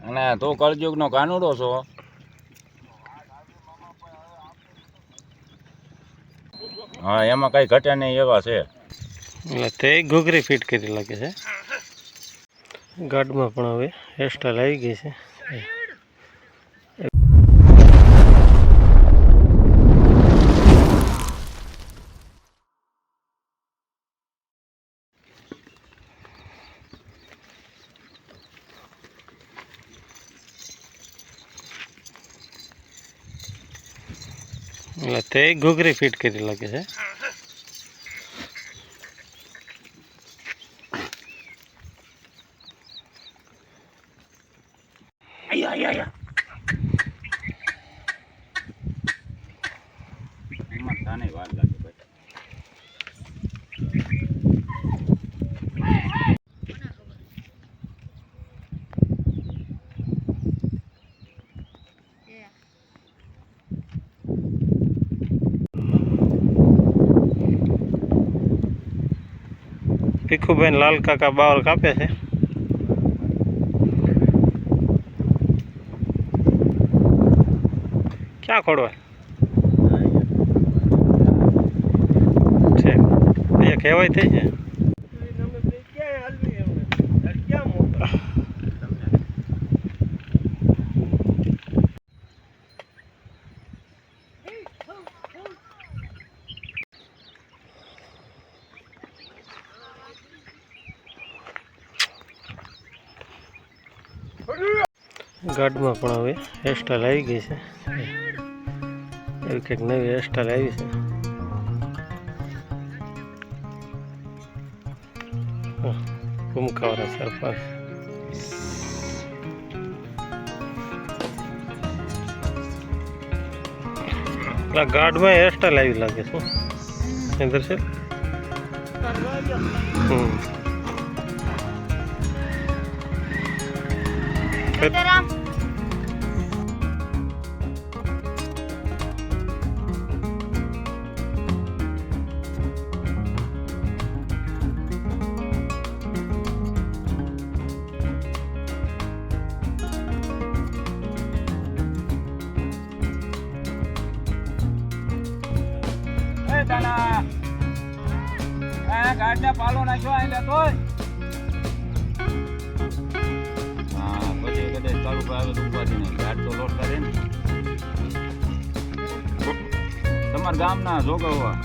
અને તું કળજુગનો કાનુડો છો. હા, એમાં કઈ ઘટે નહીં એવા છે. એટલે તે ઘૂઘરી ફિટ કરી લાગે છે. ગાર્ડમાં પણ હવે હેરસ્ટાઈલ આવી ગઈ છે. એટલે તે ઘૂઘરી ફિટ કરી લાગે છે. એમાં તને વાર લાગે ભાઈ ભીખુભાઈ લાલ કાકા બાવર કાપે છે. ક્યાં ખોડવા? છે અહીંયા કહેવાય થઈ છે ગાર્ડમાં પણ હવે હેરસ્ટાઈલ આવી ગઈ છે. એવી કંઈક નવી હેરસ્ટાઈલ આવી છે. હા, કુમકાવાળા સરપંચ આ ગાર્ડમાં હેરસ્ટાઈલ આવી લાગે છે અંદર છે? હમ. આ ગાડને પાલો નાખ્યો એટલે તોય હા, પછી કદાચ ચાલુ આવે તો ઉપાધિ નહીં. ગાડ તો લોટ કરે તમારા ગામના જોગવવા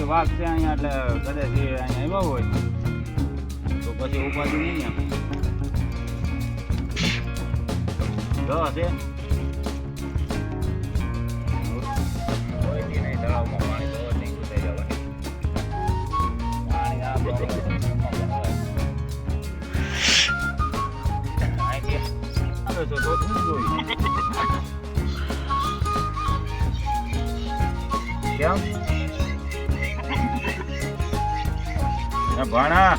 એ વાઘ છે અહીંયા, એટલે કદાચ અહીંયા આવ્યા હોય. તો પછી ઉપાધિ નહીં એમ. જો છે. આવે છે તો શું જોઈ? કેમ ભાણા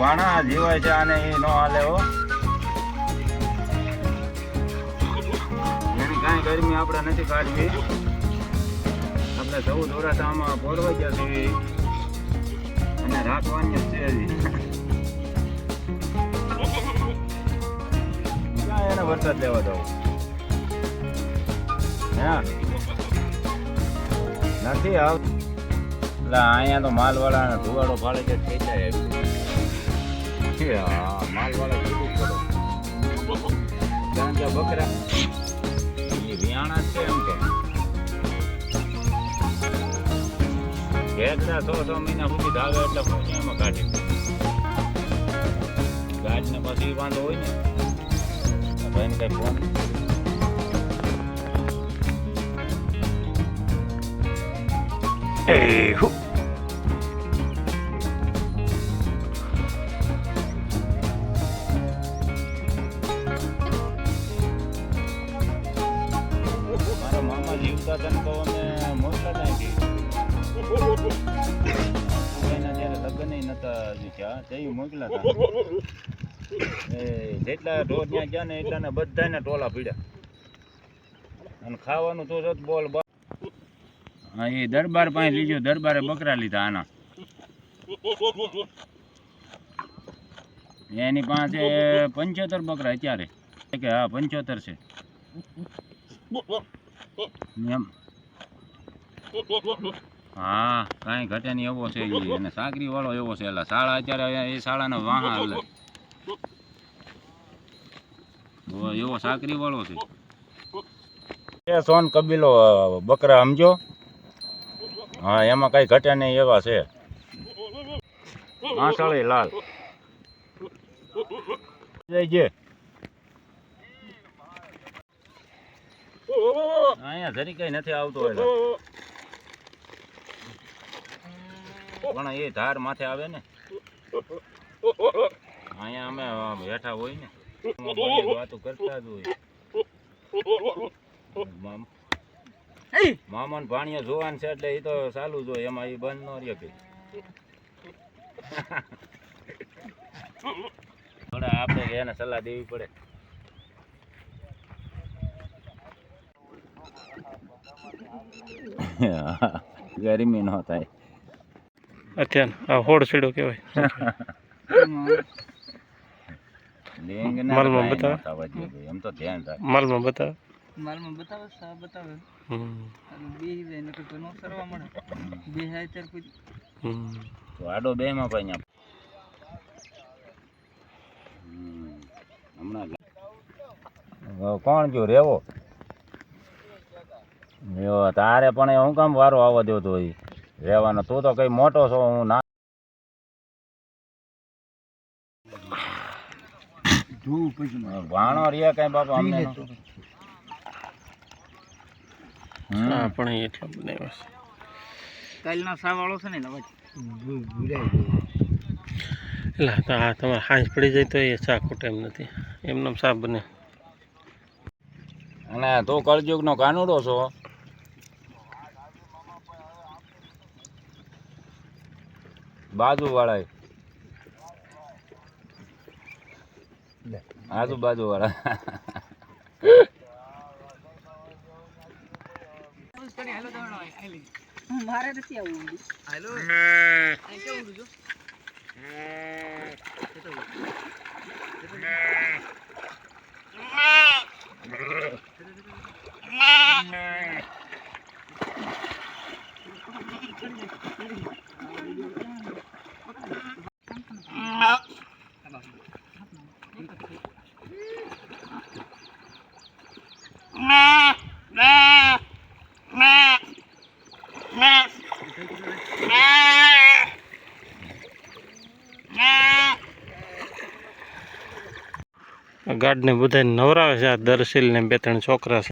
ભાણા જીવાય છે આને એ નો હાલે હો એની કાંઈ ગરમી આપણે નથી કાઢવી. આપણે સૌ વર્ષ આમાં પોરવાઈ ગયા છીએ. અને રાખવાની જ છે હજી. એને વરસાદ લેવા દઉં. નથી આવ એટલે અહીંયા તો માલવાળાને ધુવાડો ફાળે છે થઈ જાય છે માલવાળા કીધું જ કરો કારણ કે બકરા. એ વિયાણા છે એમ કે. સો મહિના સુધી ધાવે એટલે એમાં કાઢી ગાડને પછી વાંધો હોય ને. કઈ ફોન મારા મામા જીવતા હતા ને તો એના ત્યારે લગ્ન નતા હજી થયા તે મોકલા હતા જેટલા ઢોર ત્યાં ગયા ને એટલાને બધાને ટોલા પીડ્યા અને ખાવાનું તો બોલ હા, એ દરબાર પાસે લીધો, દરબારે બકરા લીધા આના. એની પાસે પંચોતેર બકરા અત્યારે. કે, હા, પંચોતેર છે. એમ. હા, કાંઈ ઘટે નહીં એવો છે અને સાકરી વાળો એવો છે, એટલે શાળા અત્યારે એ શાળાનો વાહ બહુ એવો સાકરી વાળો છે. એ સોન કબીલો બકરા સમજો? હા, એમાં કઈ ઘટે નહીં એવા છે. આંસળી લાલ. જય અહીંયા જરી કઈ નથી આવતો હોય પણ એ ધાર માથે આવે ને. અહીંયા અમે બેઠા હોય ને. વાતો કરતા જ હોય. મામા ને ભાણિયો જોવાનું છે એટલે એ તો ચાલુ જો એમાં એ બંધ ન રહે કે થોડા આપણે એને સલાહ દેવી પડે. ગરમી ન થાય. અત્યારે આ હોડ છેડો કહેવાય. માલમાં બતાવે? એમ તો ધ્યાન રાખ. માલમાં બતાવે. માલમાં બતાવે સા બતાવે. બે જાય ને તો નો સરવા મળે. બે હાય ત્યારે કોઈ તો આડો બે માં ભાઈ હમણાં કોણ જો રેવો? તારે પણ એ હું કામ વારો આવવા દો તો રેવાનો રહેવાનો તું તો કઈ મોટો છો હું ના જોવું પછી ભાણો રે કઈ બાપા અમને હા પણ એ એટલો બનાવ્યો છે. કાલના સા વાળો છે ને એટલે એટલે આ તમારે હાંસ પડી જાય તો એ ચા ખોટે એમ નથી. એમનો સાપ બને. અને તો કળજુગ નો કાનુડો છો. બાજુ આજુબાજુ વાળા મારે નથી આવવું. હેલો. કેવું ગાર્ડને બધાને નવરાવે છે. આ દરસીલ ને બે ત્રણ છોકરા છે.